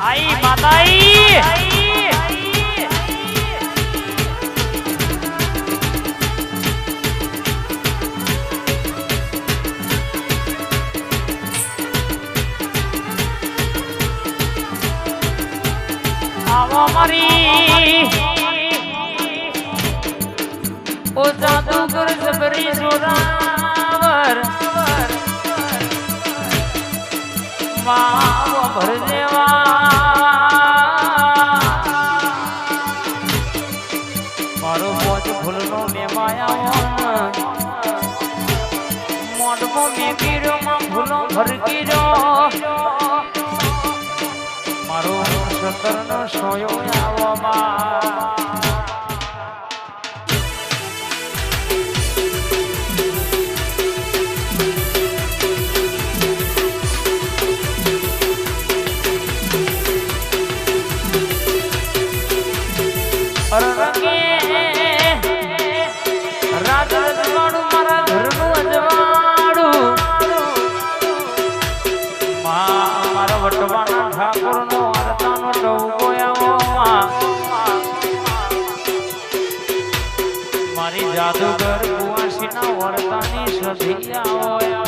આઈ માતાઈ! આવો મારી! ઓ જાદુગર જબરી જોરાવર મારો પોચ ફૂલનો માં ફૂલો ભરકીરો મારો સતરનો સોયો વરતાની સધી આવો એ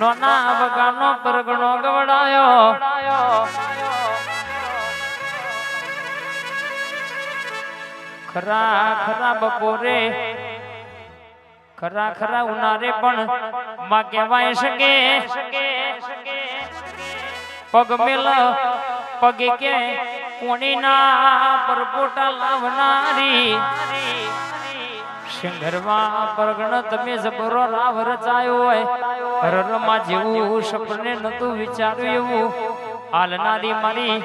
નોના વગાનો પરગણો ગવડાયો. ખરા ખરા બપોરે, ખરા ખરા ઉનારે પણ માં કહેવાય શકે. પગ મેલ, પગે કે કોણીના પરપોટા લાવનારી. સિંગરવા પરગણ તમે જબરો રાવ રચાયો હોય. હરરમાં જેવું સપને નતું વિચાર્યું. એવું હાલનારી મારી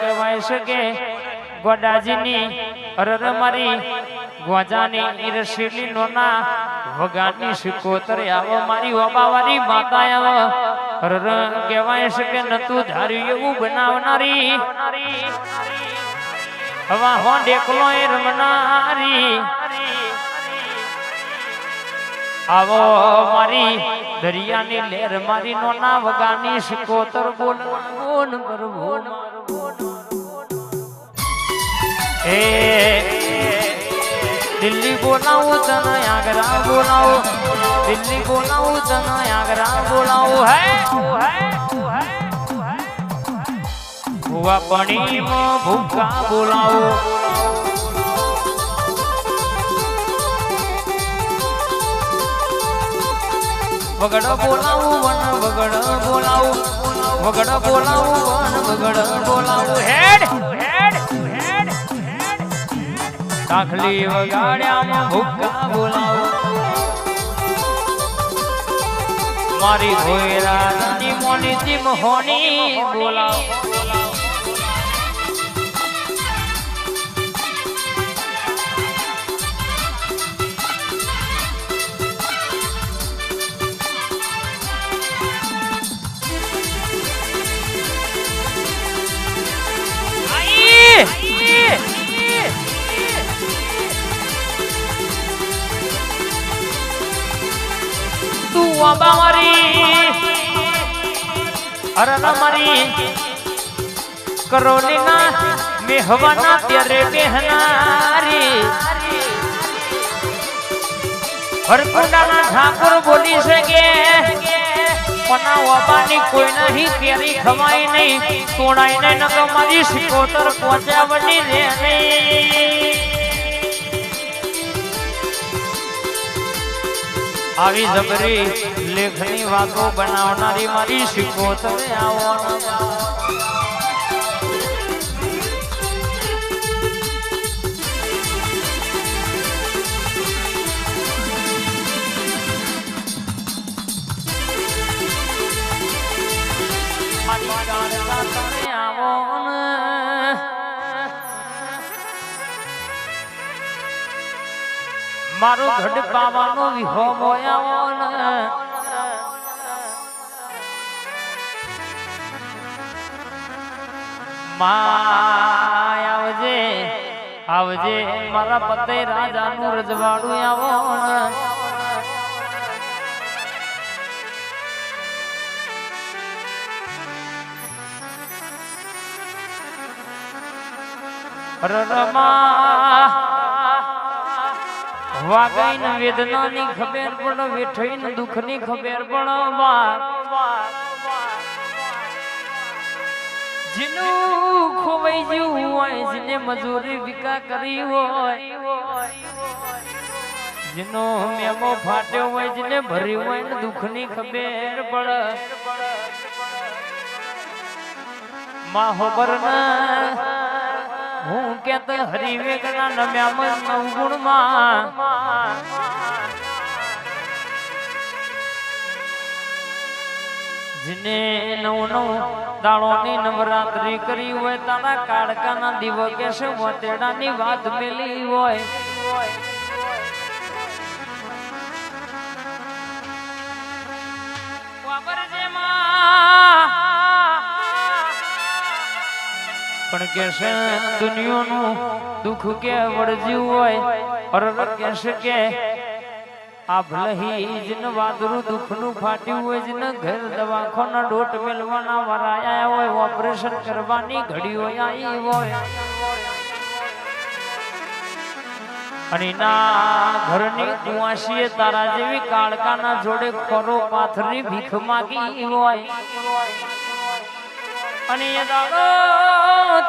કહેવાય છે કે ગોડાજીની અરર મારી ગોજાની ઈરશીલી નોના વગાની સિકોતર આવો મારી ઓબાવારી માતા આવો. કહેવાય છે કે નતું ધાર્યું એવું બનાવનારી. હવા હો ડેકલો એ રમનારી. આવો મારી દરિયાની લહેર મારી નોના વગાની સિકોતર બોલ બોલ કરવું એ દિલ્હી બોલાવો તને આગ્રા બોલાવો દિલ્હી બોલાવો તને આગ્રા બોલાવો હે ભૂવા પણીમાં ભૂકા બોલાવો વગડ બોલાવું વન વગડ બોલાવું વગડ બોલાવું વન વગડ બોલાવું હેડ કાખલી વગાડ્યામાં ભૂકા બોલાવું. મારી નાની મોની જીમ હોની બોલાવું. આબા મારી અરે મારી ત્યારે બેહનારી. હરકુંડાના બોલી શકે. કોઈ નહીં, કેરી ખવાય નહીં. તોડાય ને ન તો મારી સિકોતર પહોંચ્યા વળી રે નહીં. આવી જબરી લેખની વાતો બનાવનારી મારી શીખો તમે મારી મારો ઘડ પાવાનો વિહો મોયાવો ને. માય આવજે આવજે, મારા પતે રાજાનું રજવાડું આવો ને. વાગઈન વેદનાની ખબર પણ વેઠઈન દુઃખની ખબર પણ જેનું ખોવાઈ હોય, જેને મજૂરી વિકા કરી હોય. જેનો મેમો ફાટ્યો હોય, જેને ભર્યું હોય, ને ખબર પડે. માહોબર ના હું કેત હરિવેગના નમ્યા મનમાં જેને નવ નવ દાળોની નવરાત્રી કરી હોય, તારા કાળકાના દિવસે વતેડાની વાત મેલી હોય. વાપરજે માં. પણ કેશે દુનિયાનું દુઃખ કે વળજ્યું હોય, અરર કે કે આ ભલહી જન વાદરું દુઃખનું ફાટ્યું હોય જન ઘર દવાખાના ડોટ મેલવાના વરાયા હોય, ઓપરેશન કરવાની ઘડીઓ આવી હોય. અને ના ઘરની કુવાસીએ તારા જેવી કાળકાના જોડે ખોરો પાથરની ભીખ માગી હોય. અને એ દાડો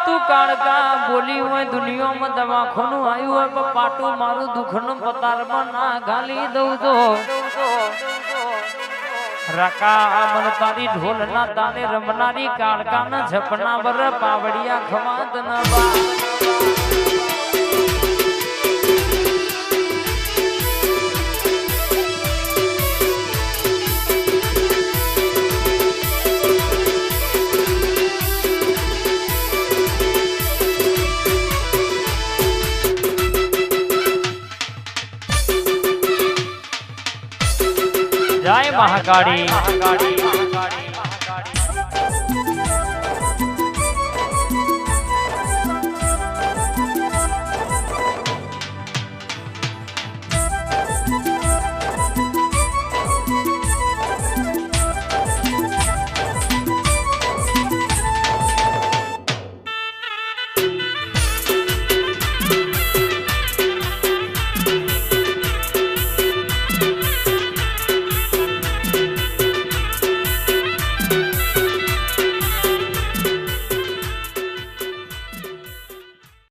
તું કાળકા બોલી હોય, દુનિયામાં દવાખોનું આવ્યું હોય, પણ પાટું મારું દુઃખનું પતારમાં ના ગાલી દઉં તો. રકા મન તારી ઢોલ ના તાને રમનારી કાળકા ના ઝપના બર પાવડિયા ખમાત ના महाकाली महाकाली